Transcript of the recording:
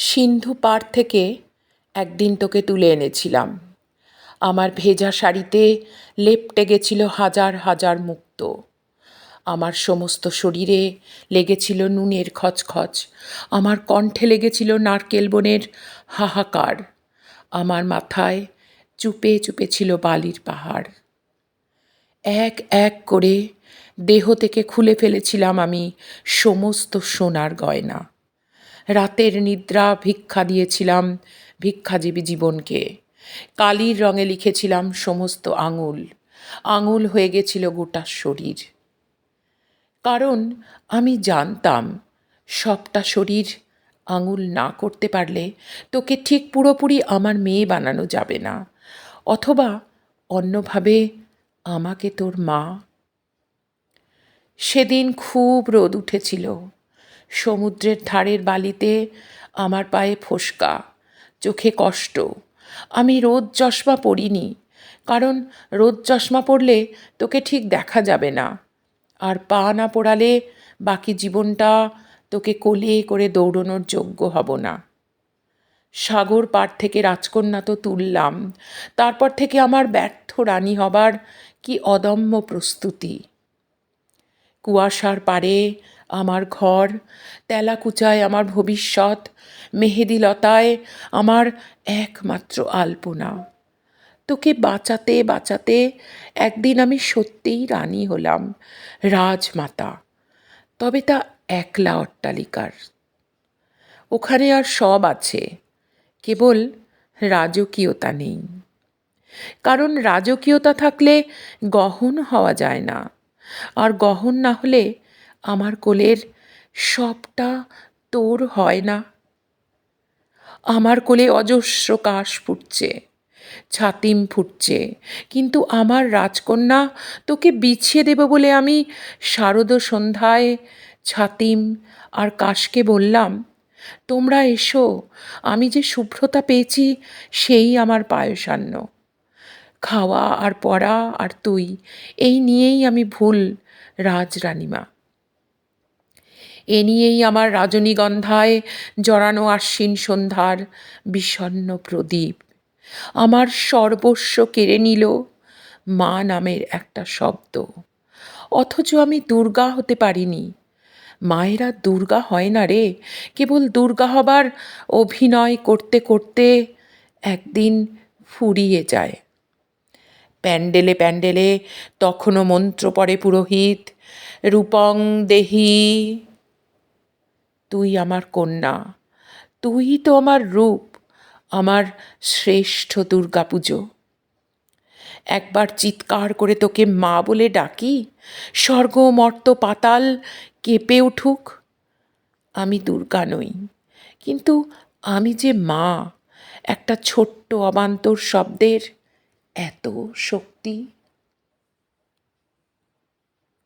সিন্ধু পাড় থেকে একদিন তোকে তুলে এনেছিলাম। আমার ভেজা শাড়িতে লেপ্টে গেছিল হাজার হাজার মুক্ত। আমার সমস্ত শরীরে লেগেছিল নুনের খচখচ। আমার কণ্ঠে লেগেছিল নারকেল বনের হাহাকার। আমার মাথায় চুপে চুপে ছিল বালির পাহাড়। এক এক করে দেহ থেকে খুলে ফেলেছিলাম আমি সমস্ত সোনার গয়না। রাতের নিদ্রা ভিক্ষা দিয়েছিলাম ভিক্ষাজীবী জীবনকে। কালির রঙে লিখেছিলাম সমস্ত আঙুল। আঙুল হয়ে গেছিল গোটা শরীর। কারণ আমি জানতাম, সবটা শরীর আঙুল না করতে পারলে তোকে ঠিক পুরোপুরি আমার মেয়ে বানানো যাবে না। অথবা অন্যভাবে, আমাকে তোর মা। সেদিন খুব রোদ উঠেছিল। সমুদ্রের ধারের বালিতে আমার পায়ে ফোসকা, চোখে কষ্ট। আমি রোদ চশমা পরিনি, কারণ রোদ চশমা পরলে তোকে ঠিক দেখা যাবে না। আর পা না পোড়ালে বাকি জীবনটা তোকে কোলে করে দৌড়নোর যোগ্য হব না। সাগর পাড় থেকে রাজকন্যা তো তুললাম, তারপর থেকে আমার ব্যর্থ রানী হবার কি অদম্য প্রস্তুতি। কুয়াশার পারে আমার ঘর, তেলাকুচায় আমার ভবিষ্যৎ, মেহেদিলতায় আমার একমাত্র আলপনা। তোকে বাঁচাতে বাঁচাতে একদিন আমি সত্যিই রানী হলাম, রাজমাতা। তবে তা একলা অট্টালিকার। ওখানে আর সব আছে, কেবল রাজকীয়তা নেই। কারণ রাজকীয়তা থাকলে গহন হওয়া যায় না, আর গহন না হলে আমার কোলের সবটা তোর হয় না। আমার কোলে অজস্র কাশ ফুটছে, ছাতিম ফুটছে, কিন্তু আমার রাজকন্যা তোকে বিছিয়ে দেব বলে আমি শারদ সন্ধ্যায় ছাতিম আর কাশকে বললাম, তোমরা এসো, আমি যে শুভ্রতা পেয়েছি সেই আমার পায়সান্ন খাওয়া আর পড়া আর তুই, এই নিয়েই আমি ভুল রাজরানীমা এ নিয়েই আমার রজনীগন্ধায় জড়ানো আশ্বিন সন্ধ্যার বিষণ্ন প্রদীপ। আমার সর্বস্ব কেড়ে নিল মা নামের একটা শব্দ। অথচ আমি দুর্গা হতে পারিনি। মায়েরা দুর্গা হয় না রে। কেবল দুর্গা হবার অভিনয় করতে করতে একদিন ফুরিয়ে যায়। প্যান্ডেলে প্যান্ডেলে তখনও মন্ত্র পড়ে পুরোহিত। রূপং দেহি তুই আমার কন্যা। তুই তো আমার রূপ, আমার শ্রেষ্ঠ দুর্গাপুজো একবার চিৎকার করে তোকে মা বলে ডাকি, স্বর্গ মর্ত পাতাল কেঁপে উঠুক। আমি দুর্গা নই, কিন্তু আমি যে মা, একটা ছোট্ট অবান্তর শব্দের এত শক্তি।